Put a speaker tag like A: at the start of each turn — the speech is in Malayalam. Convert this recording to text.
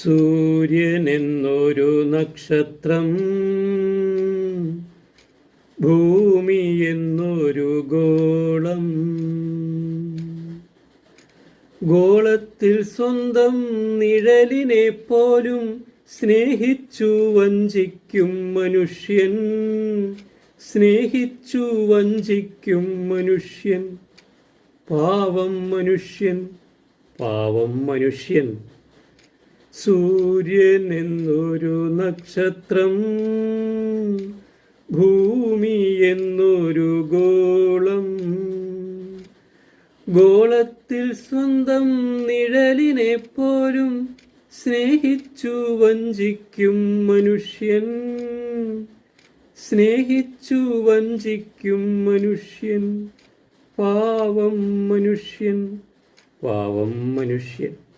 A: സൂര്യൻ എന്നൊരു നക്ഷത്രം ഭൂമി എന്നൊരു ഗോളം. ഗോളത്തിൽ സ്വന്തം നിഴലിനെ പോലും സ്നേഹിച്ചു വഞ്ചിക്കും മനുഷ്യൻ. സ്നേഹിച്ചു വഞ്ചിക്കും മനുഷ്യൻ. പാവം മനുഷ്യൻ. പാവം മനുഷ്യൻ. സൂര്യൻ എന്നൊരു നക്ഷത്രം ഭൂമി എന്നൊരു ഗോളം. ഗോളത്തിൽ സ്വന്തം നിഴലിനെ പോലും സ്നേഹിച്ചു വഞ്ചിക്കും മനുഷ്യൻ. സ്നേഹിച്ചു വഞ്ചിക്കും മനുഷ്യൻ. പാവം മനുഷ്യൻ. പാവം മനുഷ്യൻ.